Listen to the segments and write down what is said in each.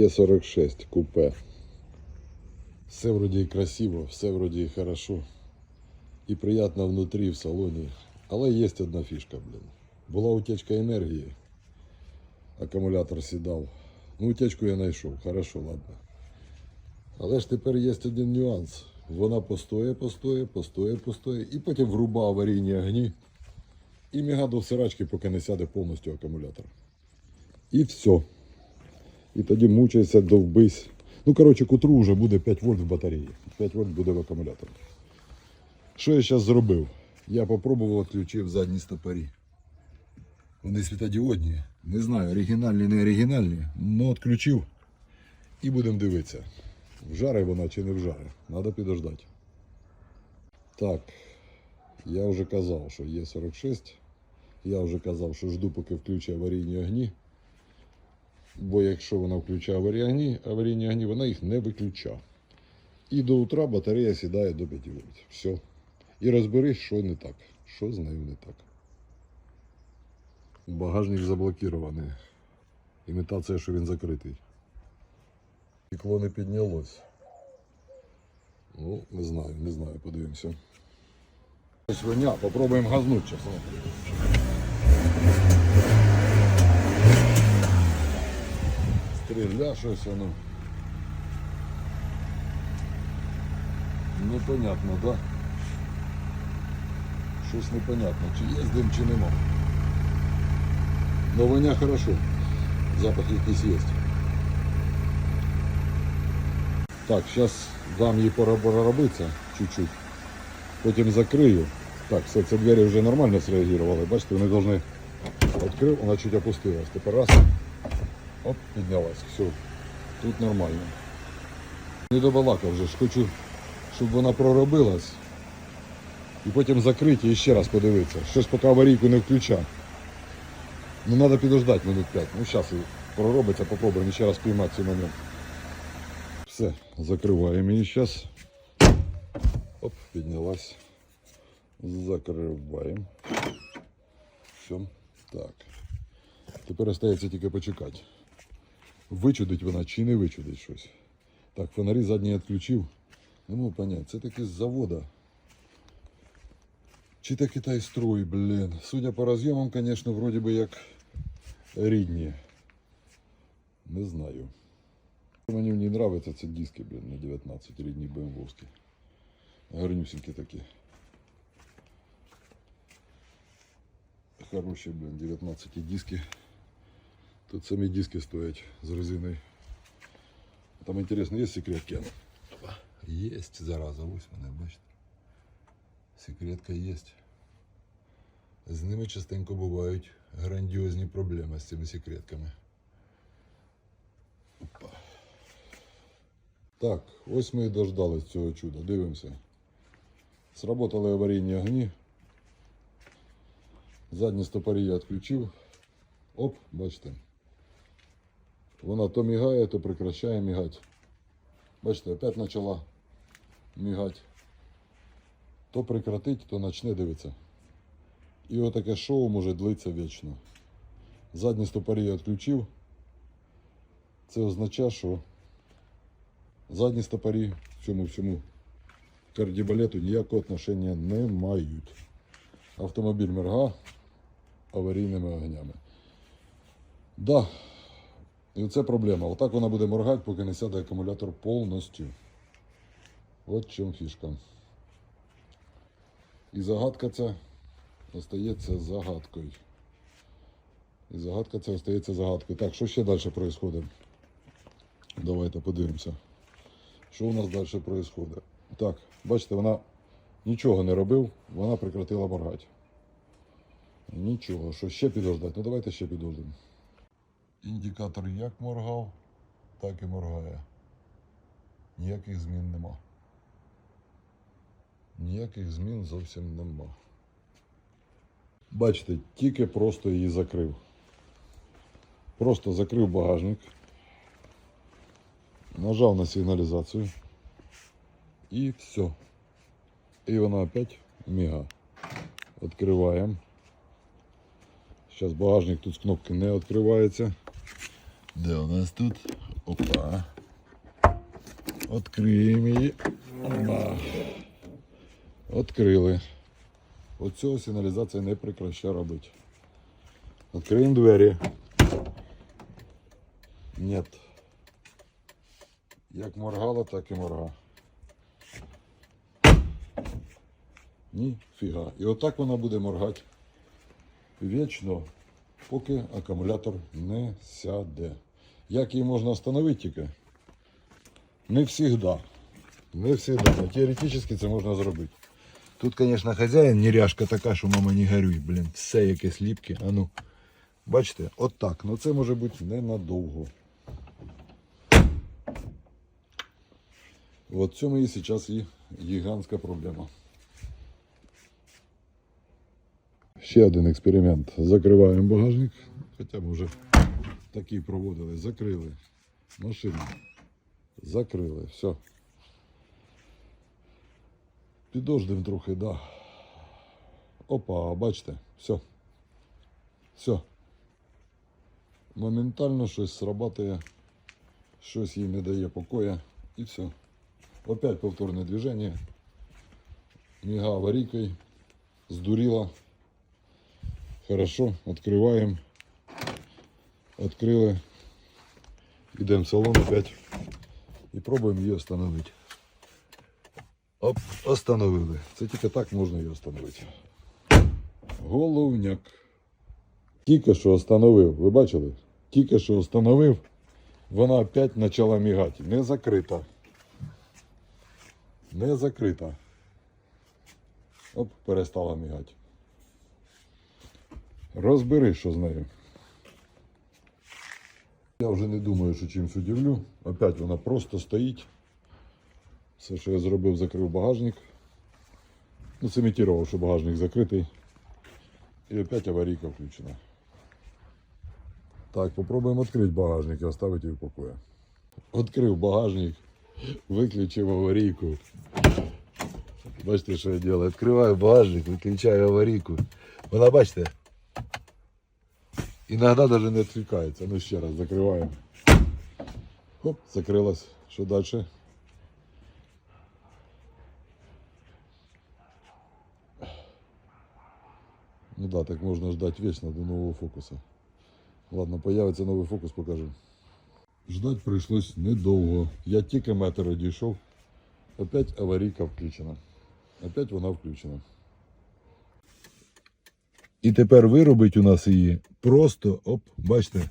Е46 купе. Все вроді красиво, все вроді хорошо. І приємно внутрі в салоні. Але є одна фішка, блін. Була утечка енергії. Акумулятор сідав. Ну, утечку я знайшов, хорошо, ладно. Але ж тепер є один нюанс. Вона постоє, постоє, постоє, постоє, і потім вруба аварійні огні. І міга до всирачки, поки не сяде повністю акумулятор. І все. І тоді мучайся, довбись. Ну, коротше, к утру вже буде 5 вольт в батареї. 5 вольт буде в акумуляторі. Що я зараз зробив? Я попробував відключив задні стопорі. Вони світодіодні. Не знаю, оригінальні, не оригінальні, але відключив. І будемо дивитися, вжаре вона чи не вжаре. Треба підождати. Так, я вже казав, що є 46. Я вже казав, що жду, поки включить аварійні огні. Бо якщо вона включає аварійні огні, аварійні огні, вона їх не виключає. І до утра батарея сідає до 5 вольт. Все. І розберись, що не так. Що з нею не так. Багажник заблокований. Імітація, що він закритий. Стекло не піднялось. Ну, не знаю, не знаю, подивимося. Свиня, попробуємо газнуть часом. Стріля щось воно. Непонятно, да? Щось непонятно, чи є дим, чи нема. Но воня хорошо. Запах якийсь є. Так, зараз дам їй проробитися чуть-чуть. Потім закрию. Так, все, ці двері вже нормально среагували. Бачите, вони повинні відкрив, вона чуть опустилась. Тепер раз. Оп, піднялась. Все. Тут нормально. Не добалакав вже ж. Хочу, щоб вона проробилась. І потім закрити і ще раз подивитися. Щось поки аварійку не включа. Ну треба підождати минут 5. Ну зараз проробиться, попробуємо ще раз піймати цей момент. Все, закриваємо її зараз. Оп, піднялась. Закриваємо. Все. Так. Тепер остається тільки почекати. Вичудить вона чи не вичудить щось. Так, фонарі задні відключив. Не можу поняти, це таки з завода. Чи то Китай строй, блін. Судя по роз'ємам, звісно, вроді би як рідні. Не знаю. Мені в ній нравятся ці диски, блін, на 19 рідні БМВовські. Гарнюсінькі такі. Хороші, блін, 19 диски. Тут самі диски стоять з резиною. Там інтересно, є секретки? Есть, зараза, ось вони, бачите. Секретка є. З ними частенько бувають грандіозні проблеми з цими секретками. Опа. Так, ось ми і дождались цього чуда. Дивимося. Сработали аварійні огні. Задні стопорі я відключив. Оп, бачите. Вона то мігає, то прекращає мігати. Бачите, опять почала мігати. То прекратить, то почне дивитися. І отаке шоу може длитися вічно. Задні стопорі я відключив. Це означає, що задні стопорі в цьому всьому кардібалету ніякого отношення не мають. Автомобіль мерга аварійними огнями. Да, і це проблема. Отак вона буде моргати, поки не сяде акумулятор повністю. От чому фішка. І загадка ця остається загадкою. І загадка ця остається загадкою. Так, що ще далі відбувається? Давайте подивимося. Що у нас далі відбувається? Так, бачите, вона нічого не робив, вона прекратила моргати. Нічого, що ще підождати? Ну давайте ще підождемо. Індикатор як моргав, так і моргає. Ніяких змін нема. Ніяких змін зовсім нема. Бачите, тільки просто її закрив. Просто закрив багажник. Нажав на сигналізацію. І все. І вона опять міга. Відкриваємо. Зараз багажник тут з кнопки не відкривається. Де у нас тут? Опа. Откриємо її. Опа. Открили. Оцього сигналізація не прекращає робити. Відкриємо двері. Нет. Як моргала, так і морга. Ніфіга. І отак вона буде моргати вічно, поки акумулятор не сяде. Як її можна встановити тільки? Не завжди. Не завжди. Но теоретично це можна зробити. Тут, звісно, хазяїн неряшка така, що мама не горюй, блін, все якесь ліпке. А ну, бачите, от так. Ну це може бути ненадовго. От в цьому і зараз і гігантська проблема. Ще один експеримент. Закриваємо багажник. Хоча б вже такий проводили. Закрили. Машину. Закрили. Все. Підождемо трохи, да. Опа, бачите, все. Все. Моментально щось срабатує, щось їй не дає покоя і все. Опять повторне движение. Мига аварийкой. Сдурила. Хорошо, открываем. Открыли. Идем в салон опять. І пробуємо її остановити. Оп, остановили. Це тільки так можна її остановити. Головняк. Тільки що остановив. Ви бачили? Тільки що остановив. Вона опять почала мігати. Не закрита. Не закрита. Оп, перестала мігати. Розбери, що з нею. Я вже не думаю, що чимось удивлю. Опять вона просто стоїть. Все, що я зробив, закрив багажник. Ну, цементував, що багажник закритий. І опять аварійка включена. Так, попробуємо відкрити багажник і оставити її в покої. Відкрив багажник, виключив аварійку. Бачите, що я делаю? Відкриваю багажник, виключаю аварійку. Вона, бачите, іноді навіть не відкликається. Ну ще раз закриваємо. Хоп, закрилась. Що далі? Ну да, так можна ждать вечно до нового фокуса. Ладно, появиться новий фокус, покажу. Ждать прийшлось недовго. Я тільки метр одійшов. Опять аварійка включена. Опять вона включена. І тепер виробить у нас її просто, оп, бачите.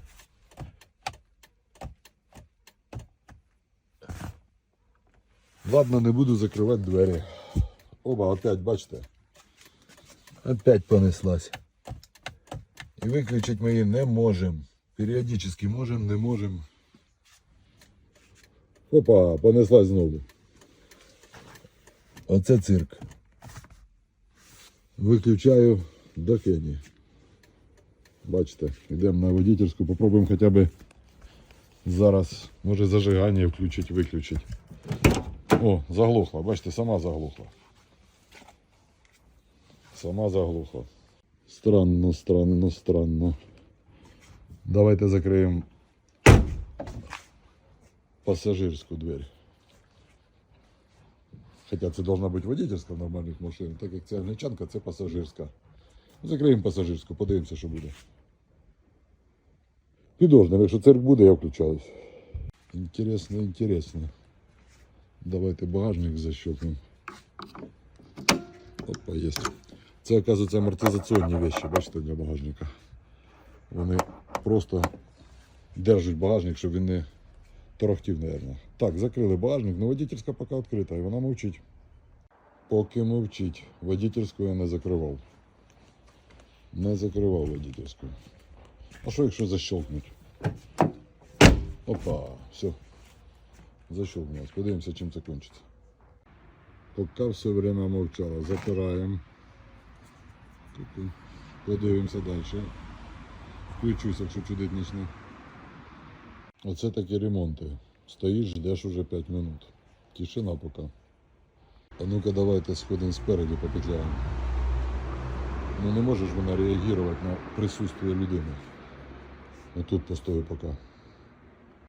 Ладно, не буду закривати двері. Оба, опять, бачите. Опять понеслась. І виключити ми її не можемо. Періодично можемо, не можемо. Опа, понеслась знову. Оце цирк. Виключаю до Кені. Бачите, йдемо на водительську, попробуємо хоча б зараз, може зажигання включить, виключить. О, заглохла, бачите, сама заглохла. Сама заглохла. Странно, странно, странно. Давайте закриємо пассажирскую дверь. Хотя це должна бути водительська в нормальних машин, так як це англічанка, це пасажирська. Закриємо пасажирську, подивимося, що буде. Підождемо, якщо цирк буде, я включаюсь. Інтересно, інтересно. Давайте багажник защелкнемо. Опа, є. Це, оказується, амортизаційні вещи, бачите, для багажника. Вони просто держать багажник, щоб він не торохтів, мабуть. Так, закрили багажник, але водительська поки відкрита, і вона мовчить. Поки мовчить. Водительську я не закривав. Не закривав водительську. А що якщо защелкнуть? Опа, все. Защелкнулось. Подивимося, чим це кончиться. Поки все время мовчала. Запираємо. Подивимося далі. Включусь, якщо чудить почне. Оце такі ремонти. Стоїш, ждеш уже 5 минут. Тишина поки. А ну-ка давайте сходимо спереді по петлям. Ну не можеш вона реагувати на присутствие людини. Отут постою поки.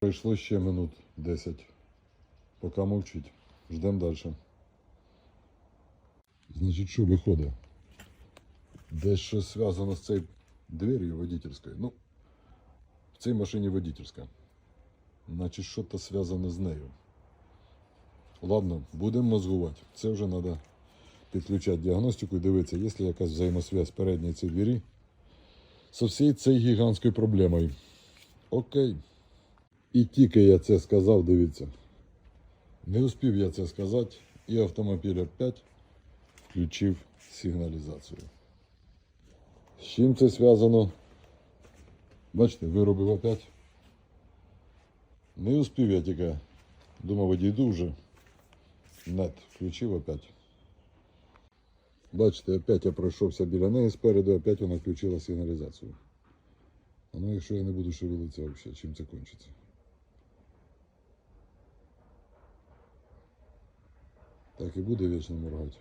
Пройшло ще минут 10. Поки мовчить. Ждемо далі. Значить, що виходить? Десь щось зв'язано з цією дверью водительською. Ну, в цій машині водительська. Значить, що-то зв'язане з нею. Ладно, будемо мозгувати. Це вже треба підключати діагностику і дивитися, є ли якась взаємосвязь передньої цієї двері з всією цією гігантською проблемою. Окей. І тільки я це сказав, дивіться. Не успів я це сказати, і автомобіль опять включив сигналізацію. З чим це зв'язано? Бачите, виробив опять. Не успів я тільки. Думав, одійду вже. Нет, включив опять. Бачите, опять я пройшовся біля неї спереду, опять вона включила сигналізацію. А ну якщо я не буду шевелитися взагалі, чим це кончиться? Так і буде вічно моргати.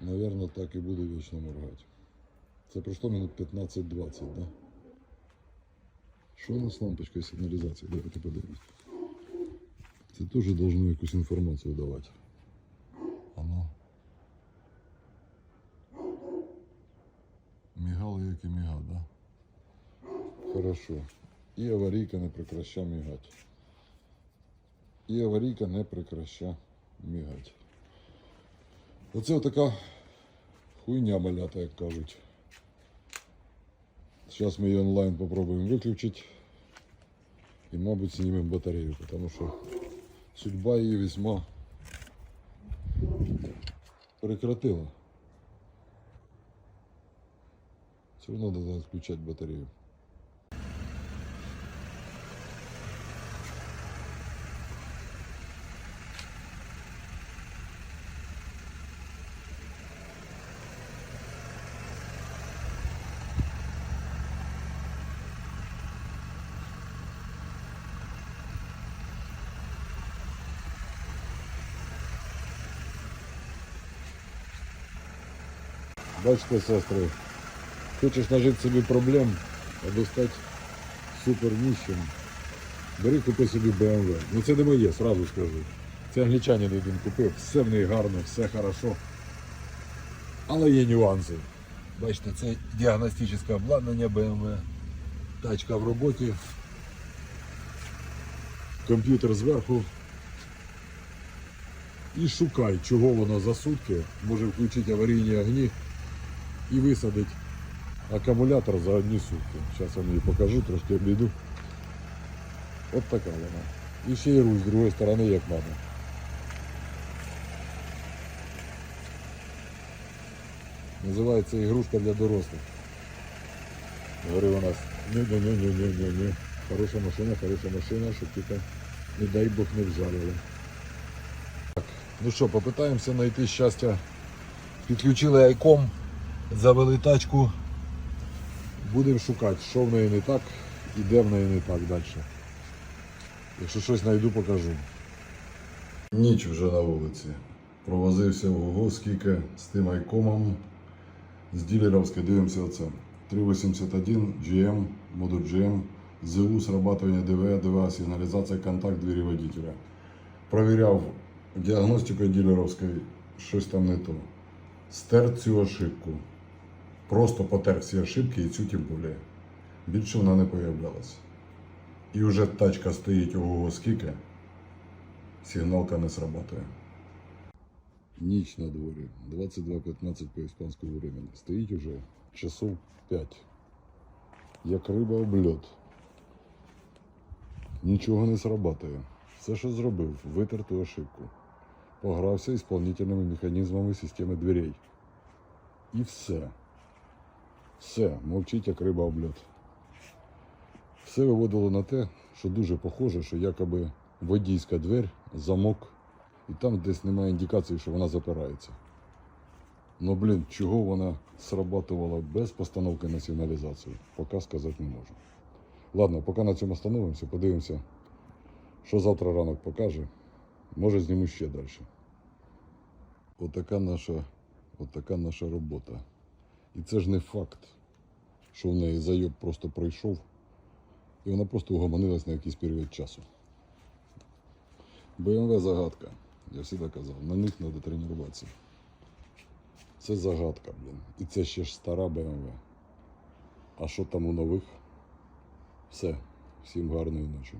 Наверно, так і буде вічно моргати. Це пройшло минут 15-20, да? Що у нас з лампочкою сигналізації? Давайте подивимось. Це теж должно якусь інформацію давати. Оно. Мігало, як і міга, да? Хорошо. І аварійка не прекраща мігати. І аварійка не прекраща мігати. Оце така хуйня малята, як кажуть. Зараз ми її онлайн попробуємо виключити. І, мабуть, знімемо батарею, тому що судьба її весьма прекратила. Все одно треба відключати батарею. Бачите, сестри, хочеш нажити собі проблем, або стати супер нищим, бери купи собі BMW. Ну це не моє, сразу скажу. Це англічанин один купив, все в неї гарно, все хорошо. Але є нюанси. Бачите, це діагностичне обладнання BMW. Тачка в роботі. Комп'ютер зверху. І шукай, чого воно за сутки може включити аварійні огні і висадить акумулятор за одні сутки. Я вам її покажу, трошки обійду. От така вона. І ще й руль з другої сторони як треба. Називається ігрушка для дорослих. Говорив у нас, ні-ні-ні-ні-ні-ні. Хороша машина, хороша машина, щоб тільки, не дай Бог, не вжарили. Так, ну що, попитаємося знайти щастя. Підключили айком, завели тачку. Будемо шукати, що в неї не так і де в неї не так далі. Якщо щось знайду, покажу. Ніч вже на вулиці. Провозився ого скільки з тим айкомом. З ділеровської дивимося оце. 381 GM, модуль GM, ЗУ, срабатывание ДВ, ДВ, сигналізація, контакт двері водителя. Провіряв діагностикою ділеровською, щось там не то. Стер цю ошибку. Просто потер всі ошибки і цю тим більше. Більше вона не появлялась. І вже тачка стоїть ого скільки, сигналка не срабатує. Ніч на дворі, 22.15 по іспанському времени. Стоїть уже часов 5. Як риба об льот. Нічого не срабатує. Все, що зробив, витер ту ошибку. Погрався ісполнительними механізмами системи дверей. І все. Все, мовчить як риба об льот. Все виводило на те, що дуже похоже, що якоби водійська двері, замок, і там десь немає індикації, що вона запирається. Ну блін, чого вона срабатувала без постановки на сигналізацію, поки сказати не можу. Ладно, поки на цьому остановимося, подивимося, що завтра ранок покаже. Може зніму ще далі. Отака наша, отака наша робота. І це ж не факт. що в неї зайоб просто пройшов, і вона просто угомонилась на якийсь період часу. BMW загадка. Я завжди казав, на них треба тренуватися. Це загадка, блін. І це ще ж стара BMW. А що там у нових? Все. Всім гарної ночі.